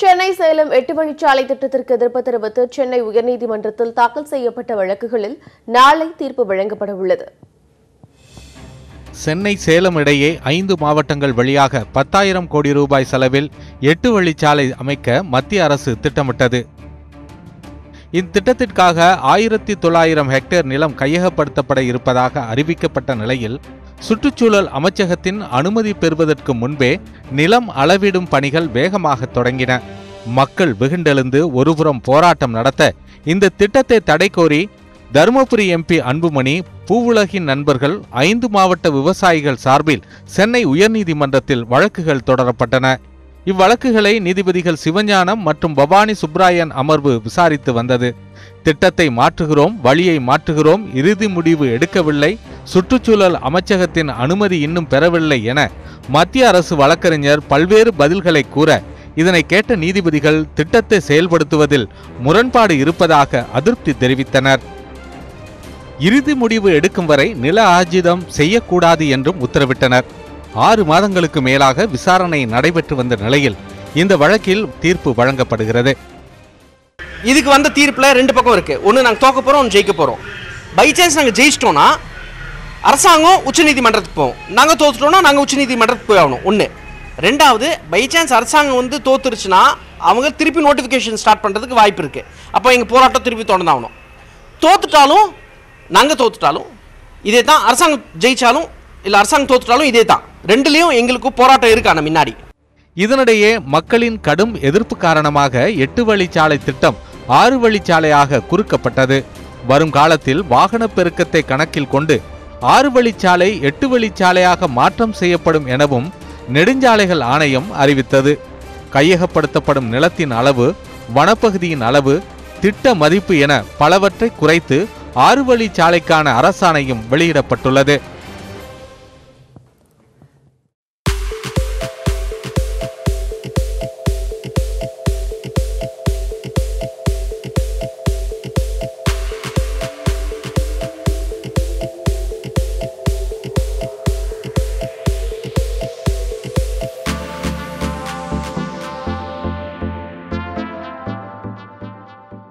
சென்னை சேலம் எட்டு வழிச்சாலை திட்டத்திற்கு எதிர்ப்பு தெரிவித்து சென்னை உயர்நீதிமன்றத்தில் தாக்கல் செய்யப்பட்ட வழக்குகளில் நாளை தீர்ப்பு வழங்கப்பட உள்ளது. சென்னை சேலம் இடையே ஐந்து மாவட்டங்கள் வழியாக பத்தாயிரம் கோடி ரூபாய் செலவில் எட்டு வழிச்சாலை அமைக்க மத்திய அரசு திட்டமிட்டது. இத்திட்டத்திற்காக ஆயிரத்தி தொள்ளாயிரம் ஹெக்டேர் நிலம் கையகப்படுத்தப்பட இருப்பதாக அறிவிக்கப்பட்ட நிலையில் சுற்றுச்சூழல் அமைச்சகத்தின் அனுமதி பெறுவதற்கு முன்பே நிலம் அளவிடும் பணிகள் வேகமாக தொடங்கின. மக்கள் வெகுண்டெழுந்து ஒருபுறம் போராட்டம் நடத்த இந்த திட்டத்தை தடை கோரி தருமபுரி எம்பி அன்புமணி பூவுலகின் நண்பர்கள் ஐந்து மாவட்ட விவசாயிகள் சார்பில் சென்னை உயர்நீதிமன்றத்தில் வழக்குகள் தொடரப்பட்டன. இவ்வழக்குகளை நீதிபதிகள் சிவஞானம் மற்றும் பவானி சுப்ராயன் அமர்வு விசாரித்து வந்தது. திட்டத்தை மாற்றுகிறோம் வழியை மாற்றுகிறோம் இறுதி முடிவு எடுக்கவில்லை சுற்றுச்சூழல் அமைச்சகத்தின் அனுமதி இன்னும் பெறவில்லை என மத்திய அரசு வழக்கறிஞர் பல்வேறு பதில்களை கூற இதனை கேட்ட நீதிபதிகள் திட்டத்தை செயல்படுத்துவதில் முரண்பாடு இருப்பதாக அதிருப்தி தெரிவித்தனர். இறுதி முடிவு எடுக்கும் வரை நில ஆர்ஜிதம் செய்யக்கூடாது என்றும் உத்தரவிட்டனர். ஆறு மாதங்களுக்கு மேலாக விசாரணை நடைபெற்று வந்த நிலையில் இந்த வழக்கில் தீர்ப்பு வழங்கப்படுகிறது. இதுக்கு வந்த தீர்ப்பில் ரெண்டு பக்கம் இருக்குது ஒன்று நாங்கள் தோக்க போகிறோம் ஒன்று ஜெயிக்க போகிறோம் பை சான்ஸ் நாங்கள் ஜெயிச்சிட்டோம்னா அரசாங்கம் உச்சநீதிமன்றத்துக்கு போவோம் நாங்கள் தோத்துட்டோம்னா நாங்கள் உச்சநீதிமன்றத்துக்கு போய் ஆகணும். ஒன்று ரெண்டாவது பை சான்ஸ் அரசாங்கம் வந்து தோத்துருச்சுன்னா அவங்க திருப்பி நோட்டிஃபிகேஷன் ஸ்டார்ட் பண்ணுறதுக்கு வாய்ப்பு இருக்குது அப்போ எங்கள் போராட்டம் திருப்பி தொடர்ந்தாகணும். தோத்துட்டாலும் நாங்கள் தோத்துட்டாலும் இதே தான் அரசாங்கம் ஜெயித்தாலும் இல்லை அரசாங்கம் தோத்துட்டாலும் இதே தான் ரெண்டுலேயும் எங்களுக்கு போராட்டம் இருக்கான முன்னாடி. இதனிடையே மக்களின் கடும் எதிர்ப்பு காரணமாக எட்டு வழிச்சாலை திட்டம் ஆறு வழிச்சாலையாக குறுக்கப்பட்டது. வரும் காலத்தில் வாகன பெருக்கத்தை கணக்கில் கொண்டு ஆறு வழிச்சாலை எட்டு வழிச்சாலையாக மாற்றம் செய்யப்படும் எனவும் நெடுஞ்சாலைகள் ஆணையம் அறிவித்தது. கையகப்படுத்தப்படும் நிலத்தின் அளவு வனப்பகுதியின் அளவு திட்ட மதிப்பு என பலவற்றை குறைத்து ஆறு வழிச்சாலைக்கான அரசாணையும் வெளியிடப்பட்டுள்ளது.